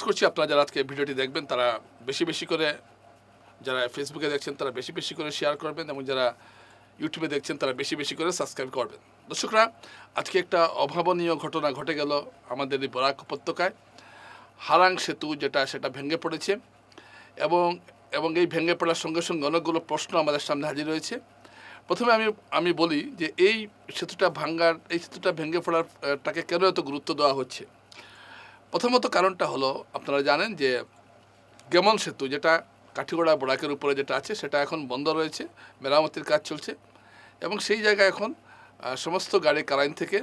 অনুরোধ করছি আপনারা যারা আজকে ভিডিওটি দেখবেন তারা বেশি বেশি করে যারা ফেসবুকে দেখছেন তারা বেশি বেশি করে শেয়ার করবেন এবং যারা ইউটিউবে দেখছেন তারা বেশি বেশি করে সাবস্ক্রাইব করবেন। দর্শকরা আজকে একটা অভাবনীয় ঘটনা ঘটে গেল আমাদের এই বরাক উপত্যকায়। হারাং সেতু যেটা সেটা ভেঙে পড়েছে এবং এবং এই ভেঙে পড়ার সঙ্গে সঙ্গে অনেকগুলো প্রশ্ন আমাদের সামনে হাজির রয়েছে প্রথমে আমি আমি বলি যে এই সেতুটা ভাঙ্গার এই সেতুটা ভেঙে পড়ার আহ, টাকে কেন এত গুরুত্ব দেওয়া হচ্ছে? প্রথমত কারণটা হলো, আপনারা জানেন যে গেমন সেতু, যেটা কাঠিগোড়া বরাকের উপরে যেটা আছে, সেটা এখন বন্ধ রয়েছে, মেরামতির কাজ চলছে এবং সেই জায়গায় এখন সমস্ত গাড়ি কারাইন থেকে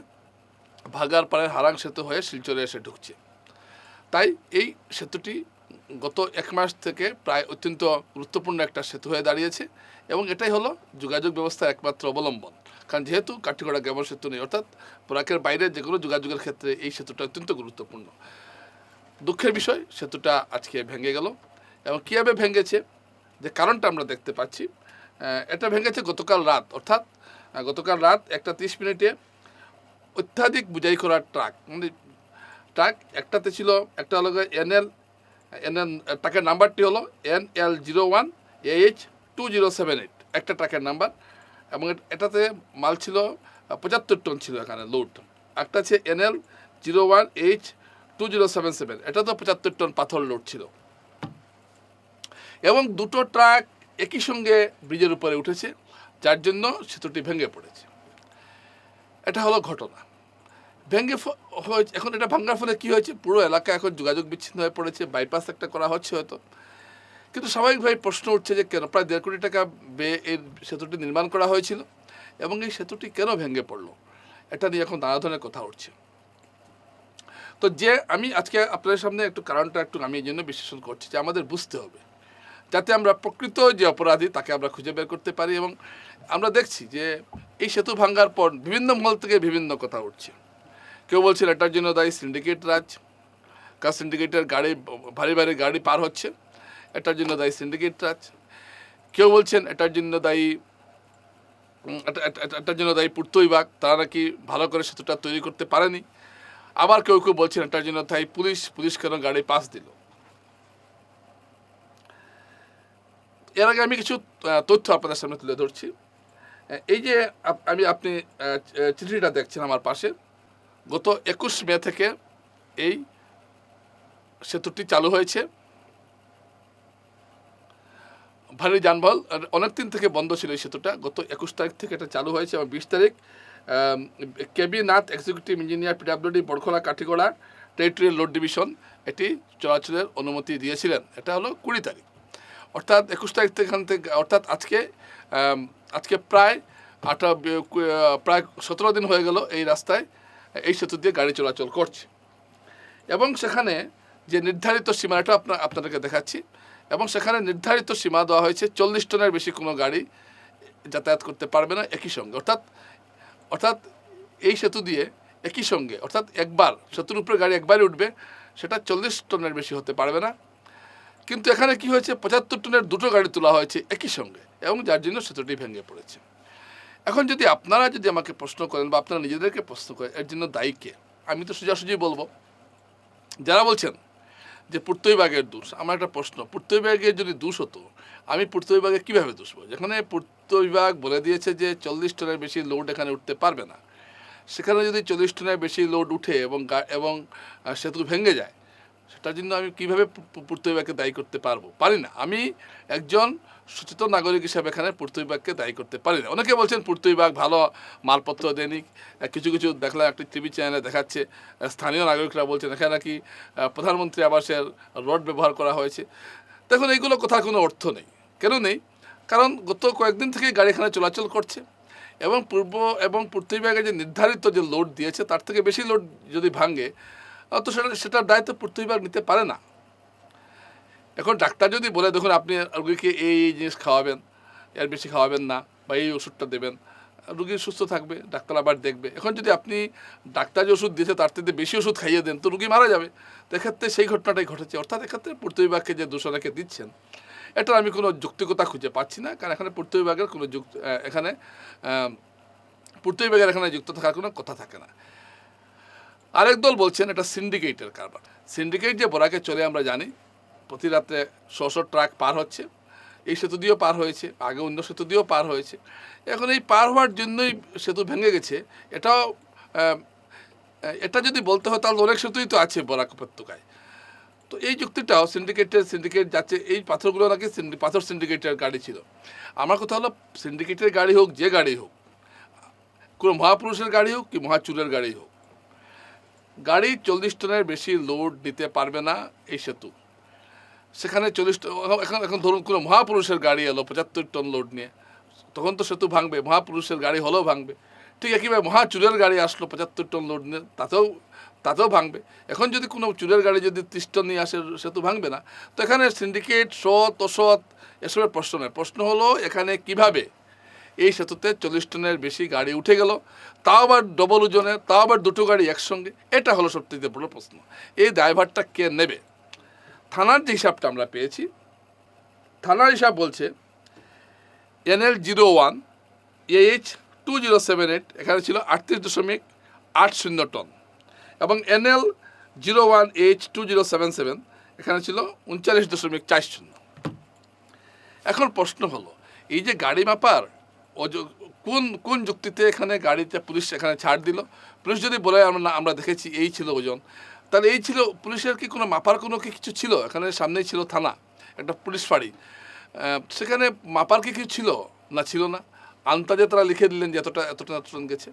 ভাগার পাড়ের হারাং সেতু হয়ে শিলচরে এসে ঢুকছে। তাই এই সেতুটি গত এক মাস থেকে প্রায় অত্যন্ত গুরুত্বপূর্ণ একটা সেতু হয়ে দাঁড়িয়েছে এবং এটাই হলো যোগাযোগ ব্যবস্থার একমাত্র অবলম্বন। কারণ যেহেতু কাঠিগড়া গেমন সেতু নেই, অর্থাৎ বরাকের বাইরে যে কোনো যোগাযোগের ক্ষেত্রে এই সেতুটা অত্যন্ত গুরুত্বপূর্ণ। দুঃখের বিষয়, সেতুটা আজকে ভেঙে গেল এবং কীভাবে ভেঙেছে, যে কারণটা আমরা দেখতে পাচ্ছি এটা ভেঙেছে গতকাল রাত, অর্থাৎ গতকাল রাত একটা তিরিশ মিনিটে অত্যাধিক বুঝাই করা ট্রাক মানে ট্রাক একটাতে ছিল, একটা হলো এনএল এনএল ট্রাকের নাম্বারটি হলো N L zero one H two zero seven eight একটা ট্রাকের নাম্বার এবং এটাতে মাল ছিল পঁচাত্তর টন ছিল এখানে লোড একটা আছে NL zero one H two zero seven seven এটা তো পঁচাত্তর টন পাথর লোড ছিল। এবং দুটো ট্রাক একই সঙ্গে ব্রিজের উপরে উঠেছে, যার জন্য সেতুটি ভেঙে পড়েছে। এটা হলো ঘটনা। ভেঙে এখন এটা ভাঙার ফলে কি হয়েছে? পুরো এলাকা এখন যোগাযোগ বিচ্ছিন্ন হয়ে পড়েছে বাইপাস একটা করা হচ্ছে হয়তো। কিন্তু স্বাভাবিকভাবে প্রশ্ন উঠছে যে কেন? প্রায় দেড় কোটি টাকা ব্যয়ে এই সেতুটি নির্মাণ করা হয়েছিল এবং এই সেতুটি কেন ভেঙে পড়ল? এটা নিয়ে এখন নানা ধরনের কথা উঠছে। তো যে আমি আজকে আপনাদের সামনে একটু কারণটা একটু আমি এই জন্য বিশ্লেষণ করছি যে আমাদের বুঝতে হবে। যাতে আমরা প্রকৃত যে অপরাধী, তাকে আমরা খুঁজে বের করতে পারি এবং আমরা দেখছি যে এই সেতু ভাঙ্গার পর বিভিন্ন মহল থেকে বিভিন্ন কথা উঠছে। কেউ বলছেন এটার জন্য দায়ী সিন্ডিকেট রাজ কার সিন্ডিকেটের গাড়ি, ভারী ভারী গাড়ি পার হচ্ছে, এটার জন্য দায়ী সিন্ডিকেট রাজ। কেউ বলছেন এটার জন্য দায়ী এটার জন্য দায়ী পূর্ত বিভাগ, তারা নাকি ভালো করে সেতুটা তৈরি করতে পারেনি। আবার কেউ কেউ বলছেন এটার জন্য দায়ী পুলিশ পুলিশ কেন গাড়ি পাস দিল? এর আগে আমি কিছু তথ্য আপনাদের সামনে তুলে ধরছি। এই যে আমি, আপনি চিঠিটা দেখছেন আমার পাশে। গত একুশ মে থেকে এই সেতুটি চালু হয়েছে। ভারী যানবাহন অনেক দিন থেকে বন্ধ ছিল এই সেতুটা। গত একুশ তারিখ থেকে এটা চালু হয়েছে এবং বিশ তারিখ KB Nath executive engineer PWD Barkhola Katigorah, territorial load division এটি চলাচলের অনুমতি দিয়েছিলেন। এটা হলো কুড়ি তারিখ। অর্থাৎ একুশ তারিখ থেকে এখান থেকে, অর্থাৎ আজকে আজকে প্রায় আটা প্রায় সতেরো দিন হয়ে গেল এই রাস্তায় এই সেতু দিয়ে গাড়ি চলাচল করছে। এবং সেখানে যে নির্ধারিত সীমাটা আপনার আপনাদেরকে দেখাচ্ছি, এবং সেখানে নির্ধারিত সীমা দেওয়া হয়েছে চল্লিশ টনের বেশি কোনো গাড়ি যাতায়াত করতে পারবে না একই সঙ্গে। অর্থাৎ অর্থাৎ এই সেতু দিয়ে একই সঙ্গে, অর্থাৎ একবার, সেতুর উপরে গাড়ি একবারই উঠবে, সেটা চল্লিশ টনের বেশি হতে পারবে না। কিন্তু এখানে কি হয়েছে? পঁচাত্তর টনের দুটো গাড়ি তোলা হয়েছে একই সঙ্গে, এবং যার জন্য সেতুটি ভেঙে পড়েছে। এখন যদি আপনারা যদি আমাকে প্রশ্ন করেন বা আপনারা নিজেদেরকে প্রশ্ন করেন, এর জন্য দায়ী কে? আমি তো সোজাসুজি বলব। যারা বলছেন যে পূর্ত বিভাগের দোষ, আমার একটা প্রশ্ন, পূর্ত বিভাগের যদি দোষ হতো, আমি পূর্ত বিভাগে কীভাবে দোষবো যেখানে পূর্ত বিভাগ বলে দিয়েছে যে চল্লিশ টনের বেশি লোড এখানে উঠতে পারবে না। সেখানে যদি চল্লিশ টনের বেশি লোড উঠে এবং এবং সেতু ভেঙে যায়, সেটার জন্য আমি কীভাবে পূর্ত বিভাগকে দায়ী করতে পারব? পারি না। আমি একজন সচেতন নাগরিক হিসাবে এখানে পূর্ত বিভাগকে দায়ী করতে পারি না। অনেকে বলছেন পূর্ত বিভাগ ভালো, মালপত্র দেয়নি কিছু কিছু দেখলাম, একটি টিভি চ্যানেলে দেখাচ্ছে। স্থানীয় নাগরিকরা বলছেন এখানে নাকি প্রধানমন্ত্রী আবাসের রড ব্যবহার করা হয়েছে। দেখুন, এইগুলো কথার কোনো অর্থ নেই। কেন নেই? কারণ গত কয়েকদিন থেকে গাড়ি এখানে চলাচল করছে এবং পূর্ব এবং পূর্ত বিভাগে যে নির্ধারিত যে লোড দিয়েছে, তার থেকে বেশি লোড যদি ভাঙে তো সেটা, সেটার দায়িত্ব পূর্ত বিভাগ নিতে পারে না। এখন ডাক্তার যদি বলে, দেখুন, আপনি রুগীকে এই এই জিনিস খাওয়াবেন, এর বেশি খাওয়াবেন না বা এই ওষুধটা দেবেন, রুগী সুস্থ থাকবে, ডাক্তার আবার দেখবে। এখন যদি আপনি ডাক্তার যে ওষুধ দিয়েছে, তার থেকে বেশি ওষুধ খাইয়ে দেন, তো রুগী মারা যাবে। এক্ষেত্রে সেই ঘটনাটাই ঘটেছে। অর্থাৎ এক্ষেত্রে পূর্ত বিভাগকে যে দোষণাকে দিচ্ছেন, এটার আমি কোনো যুক্তিকতা খুঁজে পাচ্ছি না। কারণ এখানে পূর্ত বিভাগের কোনো যুক্ত এখানে পূর্ত বিভাগের এখানে যুক্ত থাকার কোনো কথা থাকে না। আরেক দল বলছেন, এটা সিন্ডিকেটের কারবার। সিন্ডিকেট যে বরাকে চলে আমরা জানি প্রতি রাত্রে ছশো ট্রাক পার হচ্ছে। এই সেতু দিয়েও পার হয়েছে, আগে অন্য সেতু দিয়েও পার হয়েছে। এখন এই পার হওয়ার জন্যই সেতু ভেঙে গেছে। এটাও এটা যদি বলতে হয় তাহলে অনেক সেতুই তো আছে বরাক উপত্যকায়। তো এই যুক্তিটাও সিন্ডিকেটের সিন্ডিকেট যাচ্ছে, এই পাথরগুলো নাকি পাথর সিন্ডিকেটের গাড়ি ছিল। আমার কথা হলো সিন্ডিকেটের গাড়ি হোক, যে গাড়ি হোক, কোনো মহাপুরুষের গাড়ি হোক কি মহাচুরের গাড়ি হোক, গাড়ি চল্লিশ টনের বেশি লোড নিতে পারবে না এই সেতু। সেখানে চল্লিশ এখন এখন ধরুন কোনো মহাপুরুষের গাড়ি এলো, পঁচাত্তর টন লোড নিয়ে, তখন তো সেতু ভাঙবে, মহাপুরুষের গাড়ি হলেও ভাঙবে। ঠিক একইভাবে মহাচুরের গাড়ি আসলো, পঁচাত্তর টন লোড নিয়ে, তাতেও তাতেও ভাঙবে। এখন যদি কোনো চুরের গাড়ি যদি ত্রিশ টন নিয়ে আসে, সেতু ভাঙবে না। তো এখানে সিন্ডিকেট সৎ, অসৎ, এসবের প্রশ্ন নয়। প্রশ্ন হলো, এখানে কীভাবে এই সেতুতে চল্লিশ টনের বেশি গাড়ি উঠে গেল, তাও আবার ডবল ওজনের তাও আবার দুটো গাড়ি একসঙ্গে, এটা হলো সবথেকে বড় প্রশ্ন। এই ড্রাইভারটা কে নেবে? থানার যে হিসাবটা আমরা পেয়েছি, থানার হিসাব বলছে NL zero one H two zero seven eight, এখানে ছিল আটত্রিশ দশমিক আট শূন্য টন এবং NL zero one H two zero seven seven, এখানে ছিল উনচাল্লিশ দশমিক চার শূন্য। এখন প্রশ্ন হলো, এই যে গাড়ি মাপার কোন কোন যুক্তিতে এখানে গাড়িতে পুলিশ এখানে ছাড় দিল? পুলিশ যদি বলে আমরা আমরা দেখেছি এই ছিল ওজন তাহলে এই ছিল পুলিশের কি কোনো মাপার কোনো কি কিছু ছিল? এখানে সামনেই ছিল থানা, একটা পুলিশ ফাঁড়ি। সেখানে মাপার কি কিছু ছিল না ছিল না? আন্তাজে তারা লিখে দিলেন যে এতটা এতটা এতটা গেছে।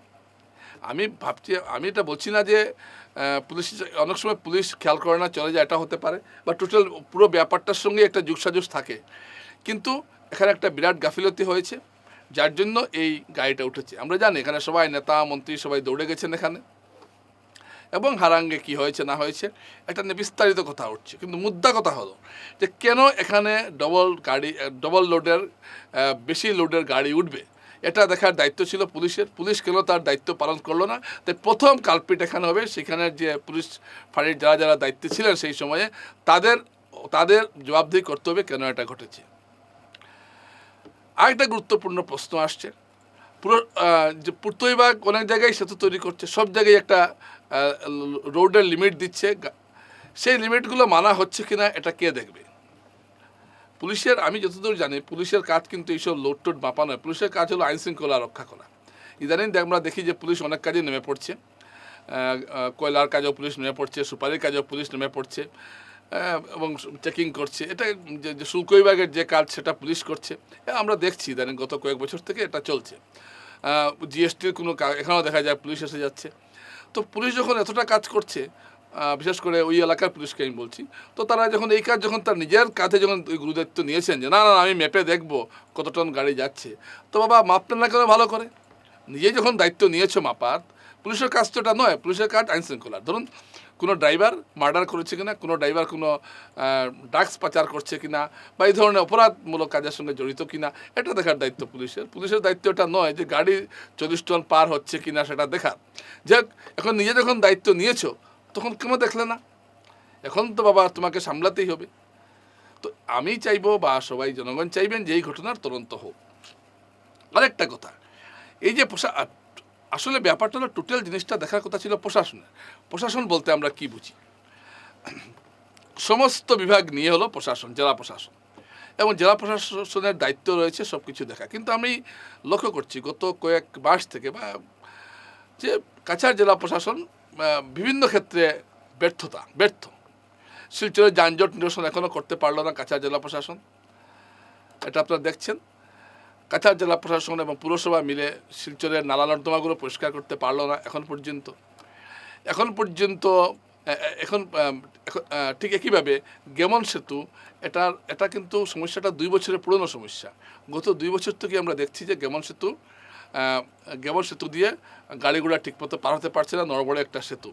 আমি ভাবছি, আমি এটা বলছি না যে পুলিশ, অনেক সময় পুলিশ খেয়াল করে না চলে যায়, এটা হতে পারে। বা টোটাল পুরো ব্যাপারটার সঙ্গে একটা যুগসাজুস থাকে। কিন্তু এখানে একটা বিরাট গাফিলতি হয়েছে, যার জন্য এই গাড়িটা উঠেছে। আমরা জানি এখানে সবাই নেতা, মন্ত্রী সবাই দৌড়ে গেছেন এখানে। এবং হারাঙ্গে কি হয়েছে, না হয়েছে, একটা নিয়ে বিস্তারিত কথা উঠছে। কিন্তু মুদ্রা কথা হলো যে কেন এখানে ডবল গাড়ি ডবল লোডের বেশি লোডের গাড়ি উঠবে? এটা দেখার দায়িত্ব ছিল পুলিশের। পুলিশ কেন তার দায়িত্ব পালন করল না? তাই প্রথম কালপিট এখানে হবে সেখানের যে পুলিশ ফাঁড়ির যারা যারা দায়িত্বে ছিলেন সেই সময়ে তাদের তাদের জবাবদিহি করতে হবে কেন এটা ঘটেছে। আরেকটা গুরুত্বপূর্ণ প্রশ্ন আসছে পুরো যে পূর্ত বিভাগ অনেক জায়গায় সেতু তৈরি করছে। সব জায়গায় একটা রোডের লিমিট দিচ্ছে। সেই লিমিটগুলো মানা হচ্ছে কিনা এটা কে দেখবে? পুলিশের, আমি যতদূর জানি, পুলিশের কাজ কিন্তু এইসব লোড টোড মাপা নয়। পুলিশের কাজ হলো আইন শৃঙ্খলা রক্ষা করা। ইদানিং আমরা দেখি যে পুলিশ অনেক কাজে নেমে পড়ছে। কয়লার কাজেও পুলিশ নেমে পড়ছে, সুপারির কাজেও পুলিশ নেমে পড়ছে। এবং চেকিং করছে। এটা যে শুল্ক বিভাগের যে কাজ সেটা পুলিশ করছে। আমরা দেখছি ইদানিং গত কয়েক বছর থেকে এটা চলছে। জিএসটির কোনো এখানেও দেখা যায় পুলিশ এসে যাচ্ছে। তো পুলিশ যখন এতটা কাজ করছে বিশেষ করে ওই এলাকার পুলিশকে আমি বলছি, তো তারা যখন এই কাজ, যখন তার নিজের কাঁধে যখন ওই গুরুদায়িত্ব নিয়েছেন যে, না না আমি মেপে দেখব কত টন গাড়ি যাচ্ছে। তো বাবা মাপতেন না কেন ভালো করে? নিজে যখন দায়িত্ব নিয়েছো মাপার, পুলিশের কাজ তো এটা নয়, পুলিশের কাজ আইন ধরুন কোনো ড্রাইভার মার্ডার করেছে কিনা, কোনো ড্রাইভার কোনো ড্রাগস পাচার করছে কিনা, বা এই ধরনের অপরাধমূলক কাজের সঙ্গে জড়িত কিনা, এটা দেখার দায়িত্ব পুলিশের। পুলিশের দায়িত্ব এটা নয় যে গাড়ি চল্লিশ টন পার হচ্ছে কিনা সেটা দেখার। যাক এখন নিজে যখন দায়িত্ব নিয়েছো, তখন কেন দেখলে না? এখন তো বাবা তোমাকে সামলাতেই হবে। তো আমি চাইব বা সবাই জনগণ চাইবেন যে এই ঘটনার তদন্ত হোক। আরেকটা কথা, এই যে প্রশা আ- আসলে ব্যাপারটা হলো টোটাল জিনিসটা দেখার কথা ছিল প্রশাসনের। প্রশাসন বলতে আমরা কি বুঝি? সমস্ত বিভাগ নিয়ে হলো প্রশাসন, জেলা প্রশাসন। এবং জেলা প্রশাসনের দায়িত্ব রয়েছে সব কিছু দেখা। কিন্তু আমি লক্ষ্য করছি গত কয়েক মাস থেকে বা যে কাছাড় জেলা প্রশাসন বিভিন্ন ক্ষেত্রে ব্যর্থতা, ব্যর্থ। শিলচরের যানজট নিরসন এখনও করতে পারল না কাছাড় জেলা প্রশাসন। এটা আপনারা দেখছেন। কাছাড় জেলা প্রশাসন এবং পুরসভা মিলে শিলচরের নালা নর্দমাগুলো পরিষ্কার করতে পারল না এখন পর্যন্ত। এখন পর্যন্ত এখন ঠিক একইভাবে গেমন সেতু, এটার, এটা কিন্তু সমস্যাটা দুই বছরের পুরনো সমস্যা। গত দুই বছর থেকে আমরা দেখছি যে গেমন সেতু গেমন সেতু দিয়ে গাড়িগুলো ঠিকমতো পার হতে পারছে না, নড়বড়ে একটা সেতু।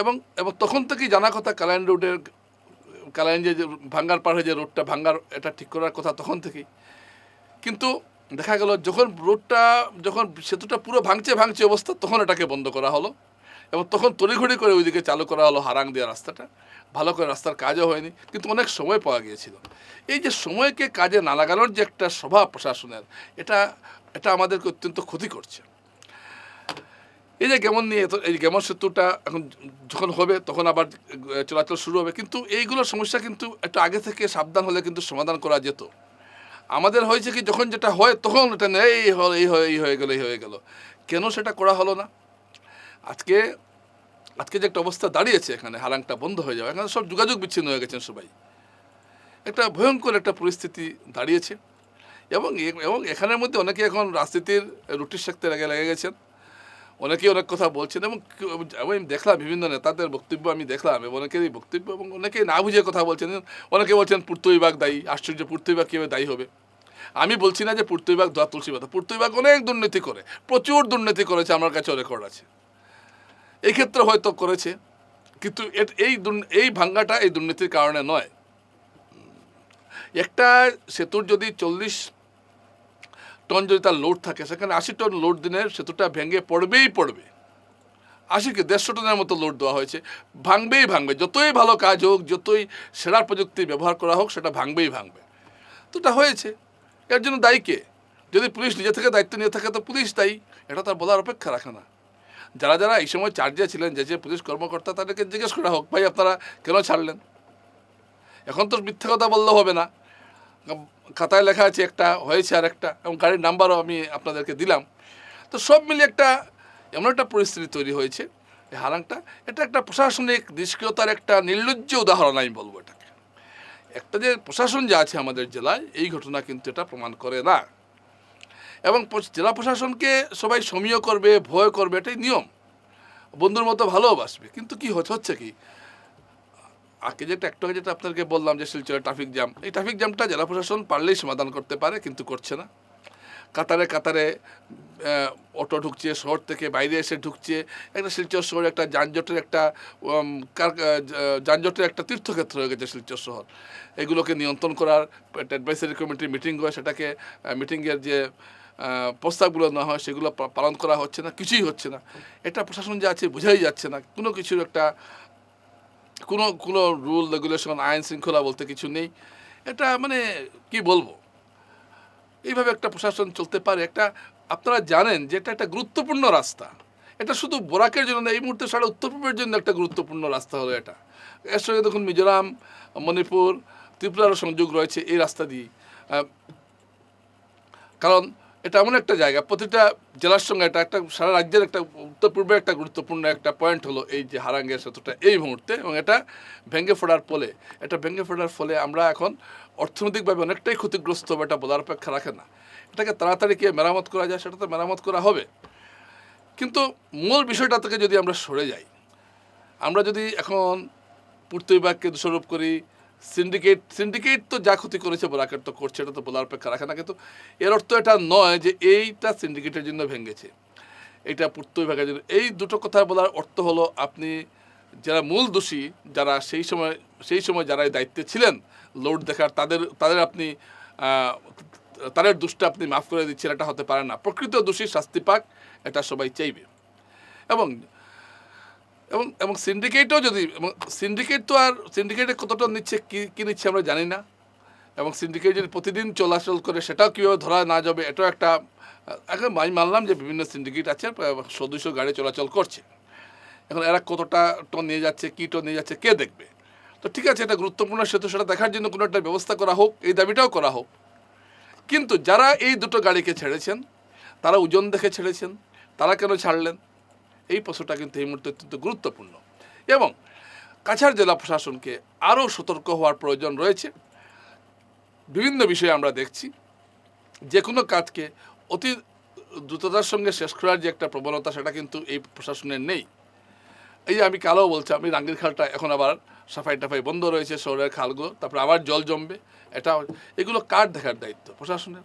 এবং এবং তখন থেকেই জানা কথা কালাইন রোডের, কালাইন যে ভাঙ্গার পার হয়ে যে রোডটা ভাঙ্গার, এটা ঠিক করার কথা তখন থেকেই। কিন্তু দেখা গেল যখন রোডটা, যখন সেতুটা পুরো ভাঙছে ভাঙছে অবস্থা, তখন এটাকে বন্ধ করা হলো। এবং তখন তড়িঘড়ি করে ওইদিকে চালু করা হলো হারাং দেওয়া রাস্তাটা। ভালো করে রাস্তার কাজও হয়নি, কিন্তু অনেক সময় পাওয়া গিয়েছিল। এই যে সময়কে কাজে না লাগানোর যে একটা স্বভাব প্রশাসনের, এটা এটা আমাদেরকে অত্যন্ত ক্ষতি করছে। এই যে কেমন নিয়ে এই কেমন সেতুটা এখন যখন হবে, তখন আবার চলাচল শুরু হবে। কিন্তু এইগুলো সমস্যা কিন্তু একটু আগে থেকে সাবধান হলে কিন্তু সমাধান করা যেত। আমাদের হয়েছে কি, যখন যেটা হয়, তখন এটা এই হল, এই হয়ে এই হয়ে গেল, এই হয়ে গেল। কেন সেটা করা হলো না? আজকে আজকে যে একটা অবস্থা দাঁড়িয়েছে এখানে, হালাংটা বন্ধ হয়ে যাবে এখানে সব যোগাযোগ বিচ্ছিন্ন হয়ে গেছেন সবাই। একটা ভয়ঙ্কর একটা পরিস্থিতি দাঁড়িয়েছে। এবং এবং এখানের মধ্যে অনেকে এখন রাজনীতির রুটির সাথে লেগে লেগে গেছেন। অনেকেই অনেক কথা বলছেন এবং এবং আমি দেখলাম বিভিন্ন নেতাদের বক্তব্য, আমি দেখলাম এবং অনেকেরই বক্তব্য এবং অনেকেই না বুঝে কথা বলছেন। অনেকে বলছেন পূর্ত বিভাগ দায়ী, আশ্চর্য পূর্ত বিভাগ কীভাবে দায়ী হবে? আমি বলছি না যে পূর্ত বিভাগ দোয়া তুলসী পাতা। পূর্ত বিভাগ অনেক দুর্নীতি করে, প্রচুর দুর্নীতি করেছে আমার কাছেও রেকর্ড আছে। এই ক্ষেত্রে হয়তো করেছে, কিন্তু এই এই ভাঙ্গাটা এই দুর্নীতির কারণে নয়। একটা সেতুর যদি চল্লিশ টন যদি তার লোড থাকে, সেখানে আশি টন লোড দিনের সেতুটা ভেঙে পড়বেই পড়বে। আশি কি দেড়শো টনের মতো লোড দেওয়া হয়েছে। ভাঙবেই ভাঙবে, যতই ভালো কাজ হোক, যতই সেরা প্রযুক্তি ব্যবহার করা হোক, সেটা ভাঙবেই ভাঙবে। তো এটা হয়েছে। এর জন্য দায়ী কে? যদি পুলিশ নিজে থেকে দায়িত্ব নিয়ে থাকে তো পুলিশ দায়ী। এটা তার বলার অপেক্ষা রাখে না। যারা যারা এই সময় চার্জে ছিলেন, যে যে পুলিশ কর্মকর্তা, তাদেরকে জিজ্ঞেস করা হোক, ভাই, আপনারা কেন ছাড়লেন? এখন তো মিথ্যা কথা বললেও হবে না। খাতায় লেখা আছে একটা, হয়েছে আর একটা, এবং গাড়ির নাম্বারও আমি আপনাদেরকে দিলাম। তো সব মিলিয়ে একটা, এমন একটা পরিস্থিতি তৈরি হয়েছে। এই হারাংটা এটা একটা প্রশাসনিক নিষ্ক্রিয়তার একটা নির্লজ্জ উদাহরণ আমি বলব এটাকে। একটা যে প্রশাসন যা আছে আমাদের জেলায়, এই ঘটনা কিন্তু এটা প্রমাণ করে না। এবং জেলা প্রশাসনকে সবাই সমীয় করবে, ভয় করবে, এটাই নিয়ম। বন্ধুর মতো ভালোবাসবে কিন্তু কি হচ্ছে কি? আগে যেটা, একটা যেটা আপনাকে বললাম যে শিলচরে ট্রাফিক জ্যাম, এই ট্রাফিক জ্যামটা জেলা প্রশাসন পারলেই সমাধান করতে পারে, কিন্তু করছে না। কাতারে কাতারে অটো ঢুকছে, শহর থেকে বাইরে এসে ঢুকছে। একটা শিলচর শহর, একটা যানজটের একটা যানজটের একটা তীর্থক্ষেত্র হয়ে গেছে শিলচর শহর। এগুলোকে নিয়ন্ত্রণ করার অ্যাডভাইসারি কমিটির মিটিং হয়। সেটাকে মিটিংয়ের যে প্রস্তাবগুলো নেওয়া হয়, সেগুলো পালন করা হচ্ছে না, কিছুই হচ্ছে না। এটা প্রশাসন যে আছে, বোঝাই যাচ্ছে না। কোনো কিছুর একটা, কোনো কোনো রুল রেগুলেশন আইন শৃঙ্খলা বলতে কিছু নেই। এটা মানে কি বলব? এইভাবে একটা প্রশাসন চলতে পারে, একটা আপনারা জানেন যে এটা একটা গুরুত্বপূর্ণ রাস্তা। এটা শুধু বোরাকের জন্য না, এই মুহূর্তে সারা উত্তর পূর্বের জন্য একটা গুরুত্বপূর্ণ রাস্তা হলো এটা। এর সঙ্গে দেখুন মিজোরাম, মণিপুর, ত্রিপুরারও সংযোগ রয়েছে এই রাস্তা দিয়ে। কারণ এটা এমন একটা জায়গা, প্রতিটা জেলার সঙ্গে এটা একটা, সারা রাজ্যের একটা উত্তর পূর্বে একটা গুরুত্বপূর্ণ একটা পয়েন্ট হলো এই যে হারাঙ্গের সেতুটা এই মুহূর্তে এবং এটা ভেঙে ফোড়ার ফলে, এটা ভেঙে ফোড়ার ফলে আমরা এখন অর্থনৈতিকভাবে অনেকটাই ক্ষতিগ্রস্ত হবে এটা বলার অপেক্ষা রাখে না। এটাকে তাড়াতাড়ি কে মেরামত করা যায় সেটা তো মেরামত করা হবে। কিন্তু মূল বিষয়টা থেকে যদি আমরা সরে যাই, আমরা যদি এখন পূর্ত বিভাগকে দোষারোপ করি সিন্ডিকেট সিন্ডিকেট তো যা ক্ষতি করেছে বোরাকেট তো করছে, এটা তো বলার অপেক্ষা রাখে না, কিন্তু এর অর্থ এটা নয় যে এইটা সিন্ডিকেটের জন্য ভেঙেছে। এটা পূর্ত বিভাগের জন্য। এই দুটো কথা বলার অর্থ হলো, আপনি যারা মূল দোষী, যারা সেই সময় সেই সময় যারা দায়িত্বে ছিলেন, লোড দেখার, তাদের তাদের আপনি তাদের দোষটা আপনি মাফ করে দিচ্ছেন, এটা হতে পারে না। প্রকৃত দোষী শাস্তি পাক, এটা সবাই চাইবে। এবং এবং এবং সিন্ডিকেটও যদি, এবং সিন্ডিকেট তো আর সিন্ডিকেটে কতটা নিচ্ছে, কি, কী নিচ্ছে আমরা জানি না। এবং সিন্ডিকেট যদি প্রতিদিন চলাচল করে, সেটাও কীভাবে ধরা না যাবে, এটাও একটা, এখন আমি মানলাম যে বিভিন্ন সিন্ডিকেট আছে সদস্য গাড়ি চলাচল করছে। এখন এরা কতটা টন নিয়ে যাচ্ছে, কী টন নিয়ে যাচ্ছে, কে দেখবে? তো ঠিক আছে, এটা গুরুত্বপূর্ণ সেতু, সেটা দেখার জন্য কোনো একটা ব্যবস্থা করা হোক, এই দাবিটাও করা হোক। কিন্তু যারা এই দুটো গাড়িকে ছেড়েছেন, তারা ওজন দেখে ছেড়েছেন, তারা কেন ছাড়লেন? এই প্রশ্নটা কিন্তু এই মুহূর্তে অত্যন্ত গুরুত্বপূর্ণ। এবং কাছাড় জেলা প্রশাসনকে আরও সতর্ক হওয়ার প্রয়োজন রয়েছে। বিভিন্ন বিষয়ে আমরা দেখছি যে কোনো কাজকে অতি দ্রুততার সঙ্গে শেষ করার যে একটা প্রবণতা সেটা কিন্তু এই প্রশাসনের নেই। এই যে আমি কালো বলছি, আমি রাঙ্গির খালটা এখন আবার সাফাই টাফাই বন্ধ রয়েছে, শহরের খালগুলো, তারপরে আবার জল জমবে। এটা এগুলো কার দেখার দায়িত্ব? প্রশাসনের।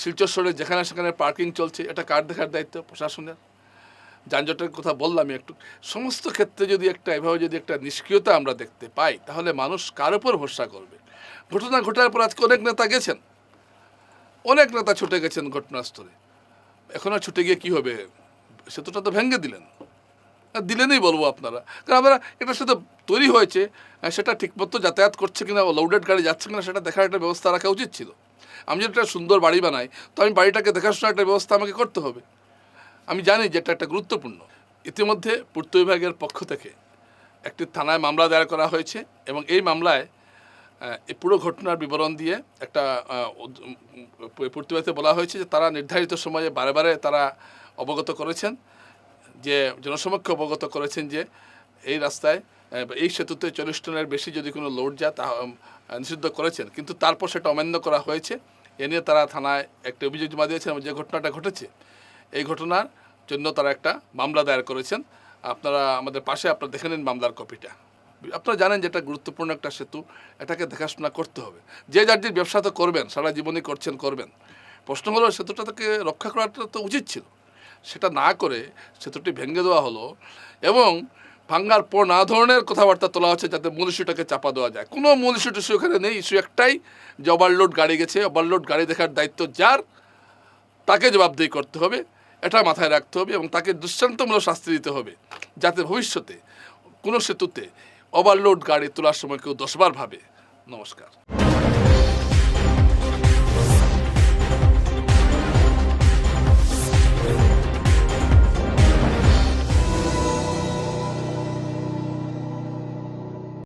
শিলচর শহরে যেখানে সেখানে পার্কিং চলছে, এটা কার দেখার দায়িত্ব? প্রশাসনের। যানজটের কথা বললাম একটু সমস্ত ক্ষেত্রে যদি একটা এভাবে যদি একটা নিষ্ক্রিয়তা আমরা দেখতে পাই তাহলে মানুষ কার উপর ভরসা করবে? ঘটনা ঘটার পর আজকে অনেক নেতা গেছেন। অনেক নেতা ছুটে গেছেন ঘটনাস্থলে। এখন আর ছুটে গিয়ে কী হবে? সেতুটা তো ভেঙে দিলেন। দিলেনই বলব আপনারা। কারণ আমরা এটা সেটা তৈরি হয়েছে আহ, সেটা ঠিকমতো যাতায়াত করছে কিনা লোডেড গাড়ি যাচ্ছে কিনা সেটা দেখার একটা ব্যবস্থা রাখা উচিত ছিল। আমি যদি একটা সুন্দর বাড়ি বানাই তো আমি বাড়িটাকে দেখাশোনার একটা ব্যবস্থা আমাকে করতে হবে। আমি জানি যে এটা একটা গুরুত্বপূর্ণ। ইতিমধ্যে পূর্ত বিভাগের পক্ষ থেকে একটি থানায় মামলা দায়ের করা হয়েছে এবং এই মামলায় এই পুরো ঘটনার বিবরণ দিয়ে একটা পূর্তিবাদীতে বলা হয়েছে যে তারা নির্ধারিত সময়ে বারে বারে তারা অবগত করেছেন, যে জনসমক্ষে অবগত করেছেন যে এই রাস্তায় এই সেতুতে চল্লিশ টনের বেশি যদি কোনো লোড যায় তা নিষিদ্ধ করেছেন। কিন্তু তারপর সেটা অমান্য করা হয়েছে। এ নিয়ে তারা থানায় একটা অভিযোগ জমা দিয়েছেন যে ঘটনাটা ঘটেছে এই ঘটনার জন্য তারা একটা মামলা দায়ের করেছেন। আপনারা আমাদের পাশে, আপনারা দেখে নিন মামলার কপিটা। আপনারা জানেন যে এটা গুরুত্বপূর্ণ একটা সেতু, এটাকে দেখাশোনা করতে হবে। যে যার যে ব্যবসা তো করবেন, সারা জীবনই করছেন, করবেন। প্রশ্ন হলো সেতুটা তাকে রক্ষা করাটা তো উচিত ছিল। সেটা না করে সেতুটি ভেঙে দেওয়া হলো এবং ভাঙ্গার পর না ধরনের কথাবার্তা তোলা হচ্ছে যাতে মূল ইস্যুটাকে চাপা দেওয়া যায়। কোনো মূল ইস্যু এখানে নেই, ইস্যু একটাই যে ওভারলোড গাড়ি গেছে। ওভারলোড গাড়ি দেখার দায়িত্ব যার, তাকে জবাবদেহি করতে হবে। এটা মাথায় রাখতে হবে এবং তাকে দৃষ্টান্তমূলক শাস্তি দিতে হবে, যাতে ভবিষ্যতে কোনো সেতুতে ওভারলোড গাড়ি তোলার সময় কেউ দশবার ভাবে। নমস্কার।